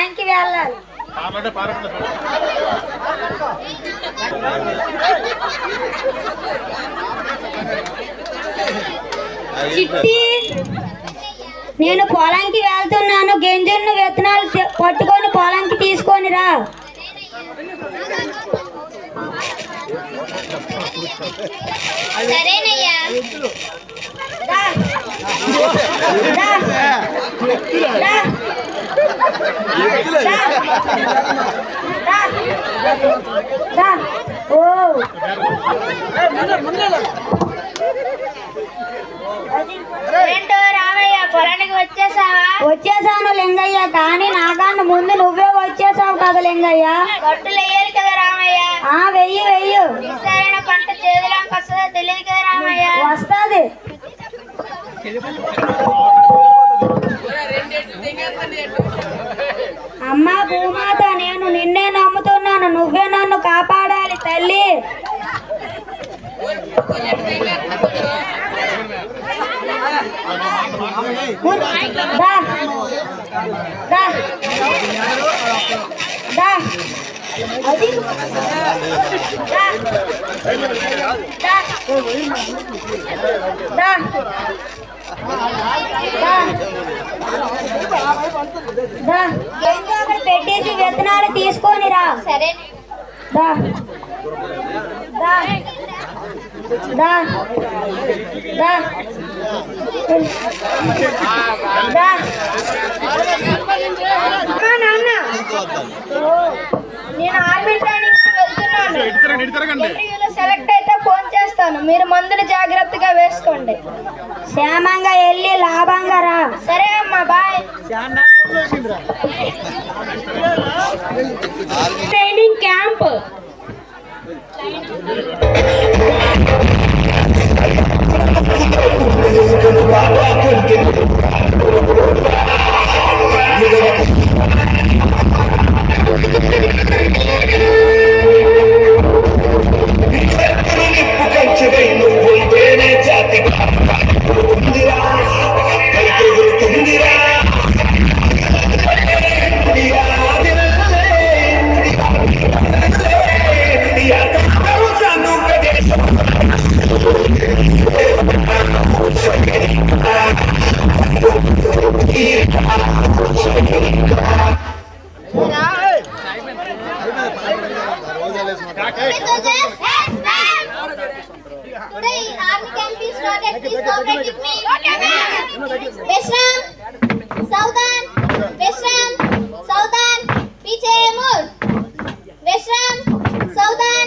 పొలంకి వెళ్ళాలి. చిట్టి నేను పొలంకి వెళ్తున్నాను. గింజలను విత్తనాలు పట్టుకొని పొలంకి తీసుకొని రా. సరేనయ్యా. రా. రా. రా. రా. రా. ఓ ఏంటో రామయ్య పొలానికి వచ్చేసావా వచ్చేసాను లింగయ్య కానీ నాకన్నా ముందు నువ్వే వచ్చేసావు కదా లింగయ్య గట్టులు వేయాలి కదా రామయ్య ఆ వెయ్యి వెయ్యి పంట చేదులోకి వస్తుందో తెలియదు కదా రామయ్య వస్తుంది అమ్మా భూమాత నేను నిన్నే నమ్ముతున్నాను. నువ్వే నన్ను కాపాడాలి తల్లి. దా. అది. దా. ఏంటో అక్కడ పెట్టేసి విత్తనాలు తీసుకొని రా. సరే. నేను ఆర్మీ ట్రైనింగ్ వెళ్తున్నాను సెలెక్ట్ మీరు మందులు జాగ్రత్తగా వేసుకోండి. క్షేమంగా వెళ్ళి లాభంగా రా. సరే అమ్మా bye. Training camp. Today army camp is started. Please cooperate with me. Vishram, Saudan, Vishram, Saudan, पीछे मुड़. Vishram, Saudan,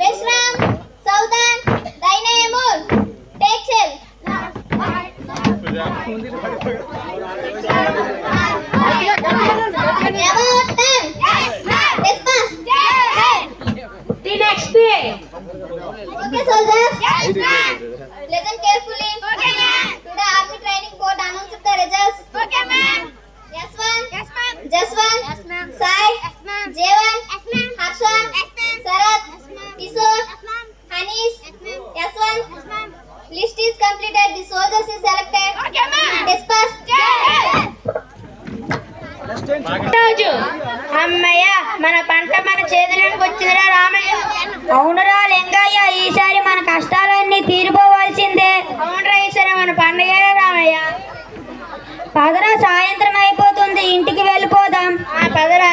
Vishram, Saudan, दाहिने मुड़. Take chill. రోజు. అమ్మయ్య మన పంట మన చేతులకు వచ్చిందిరా రామయ్య. అవునురా లింగయ్య ఈసారి మన కష్టాలన్నీ తీరిపోవాల్సిందే. అవునురా ఈసారి మన పండుగ రామయ్య. పదరా సాయంత్రం అయిపోతుంది ఇంటికి వెళ్ళిపోదాం. పదరా.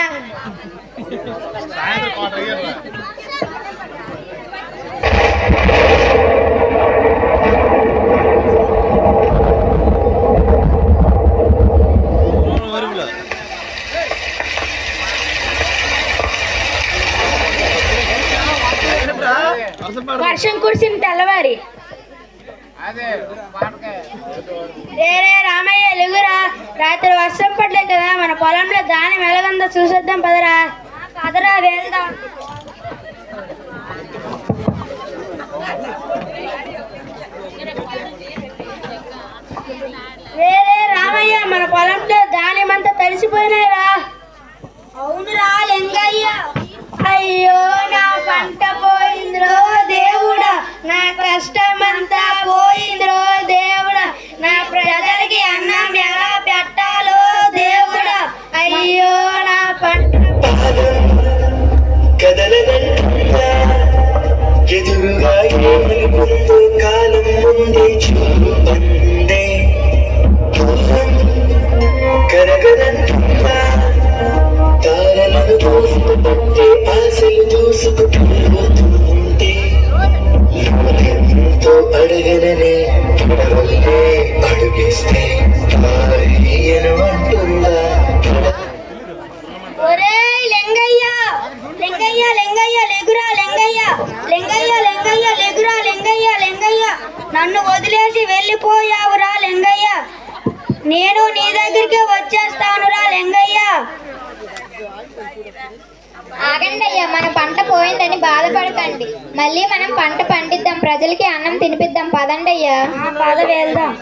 అని బాధపడకండి. మళ్ళీ మనం పంట పండిద్దాం. ప్రజలకి అన్నం తినిపిద్దాం. పదండి అయ్యా పద వెళ్దాం.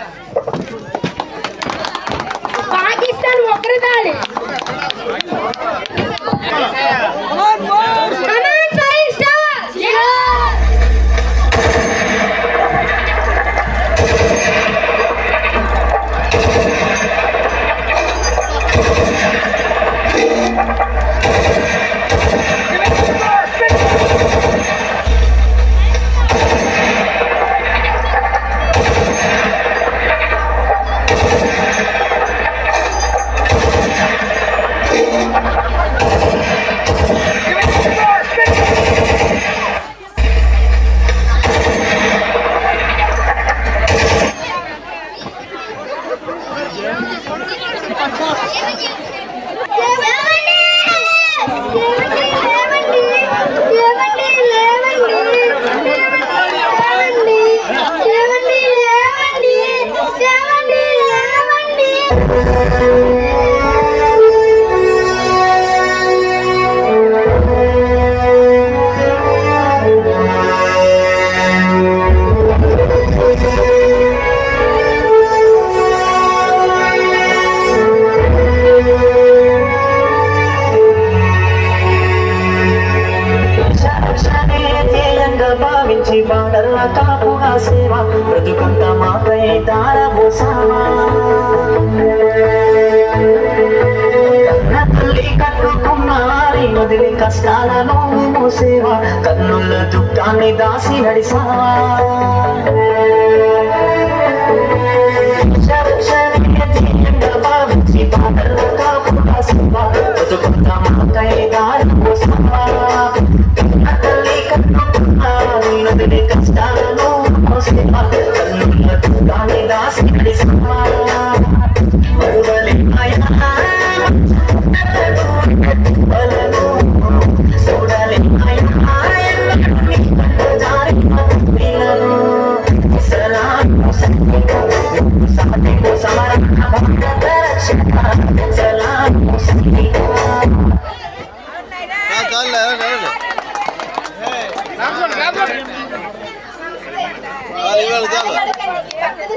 పాకిస్తాన్ ఒకరిదాలి సేవ బ్రతుకంత మాకై తారబోసావా కన్న తల్లి కట్టుకున్న నదిలి కష్టాలను మోసేవా? కన్నుల దుఃఖాన్ని దాసి నడిసావా? పాటలు కాకుండా సేవ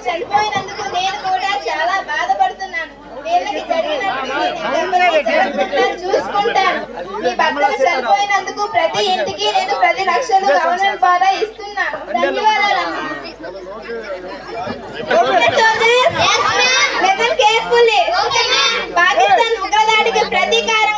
చనిపోయినందుకు నేను కూడా చాలా బాధపడుతున్నాను వీళ్ళకి ప్రతి ఇంటికి నేను ప్రతి లక్షలు గవర్నమెంట్ ద్వారా ఇస్తున్నాను ధన్యవాదాలు పాకిస్తాన్ ఉగ్రదాడికి ప్రతీకారం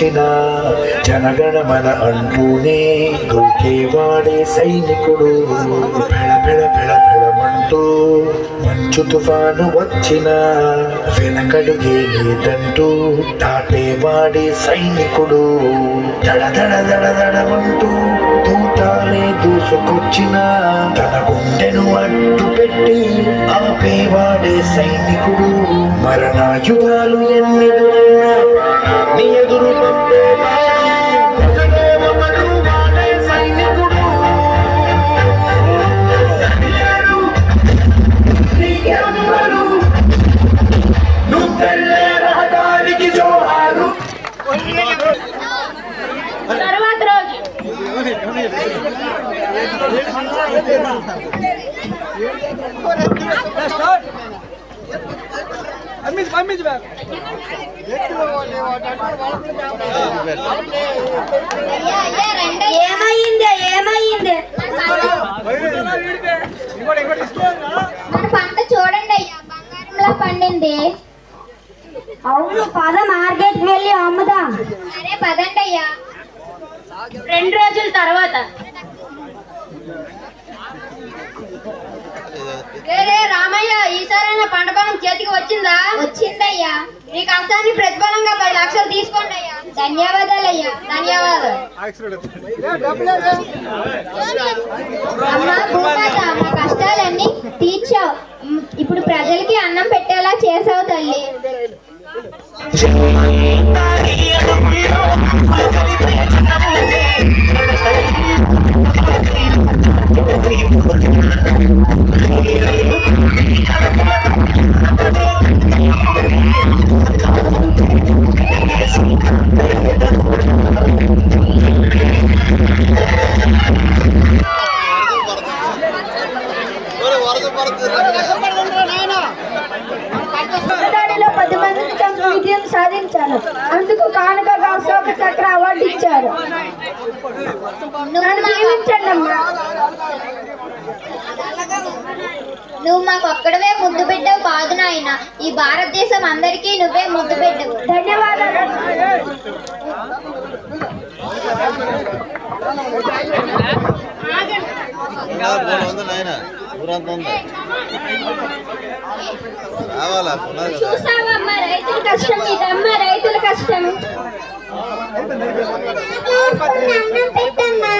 వచ్చినా జనగణమన అంటూనే దూకేవాడే సైనికుడు. పెళ పెళ పెళ పెళమంటూ మంచు తుఫాను వచ్చిన వెనకడుగే లేదంటూ దాటేవాడే సైనికుడు. దడ దడ దడ దడమంటూ తూటాలే దూసుకొచ్చిన తన గుండెను అడ్డు పెట్టి ఆపేవాడే సైనికుడు. మరణాయుధాలు ఎన్నిదున్నా minha grupa. ఏమయ్యిందే ఏమయ్యిందే మన పంట చూడండి అయ్యా బంగారంలో పండింది. అవును పద మార్కెట్ వెళ్ళి అమ్ముదాం. సరే పదండి అయ్యా. రెండు రోజుల తర్వాత. రే రామయ్య ఈసారైనా పంట పొలం చేతికి వచ్చిందా? వచ్చిందయ్యా. నీ కష్టానికి ప్రతిఫలంగా పది లక్షలు తీసుకోండి అయ్యా. ధన్యవాదాలు అయ్యా ధన్యవాదాలు. అమ్మా భూమాత మా కష్టాలన్నీ తీర్చావు. ఇప్పుడు ప్రజలకి అన్నం పెట్టేలా చేసావు తల్లి. Thank you. ఇచ్చారు నన్ను దీవించండి అమ్మా నువ్వు మాకు ఒక్కడవే ముద్దు బిడ్డవు కాదు నాయన. ఈ భారతదేశం అందరికీ నువ్వే ముద్దు బిడ్డవు ధన్యవాదాలు. చూసావమ్మా రైతుల కష్టం ఇదమ్మా రైతుల కష్టం. అన్నం పెట్టమ్మా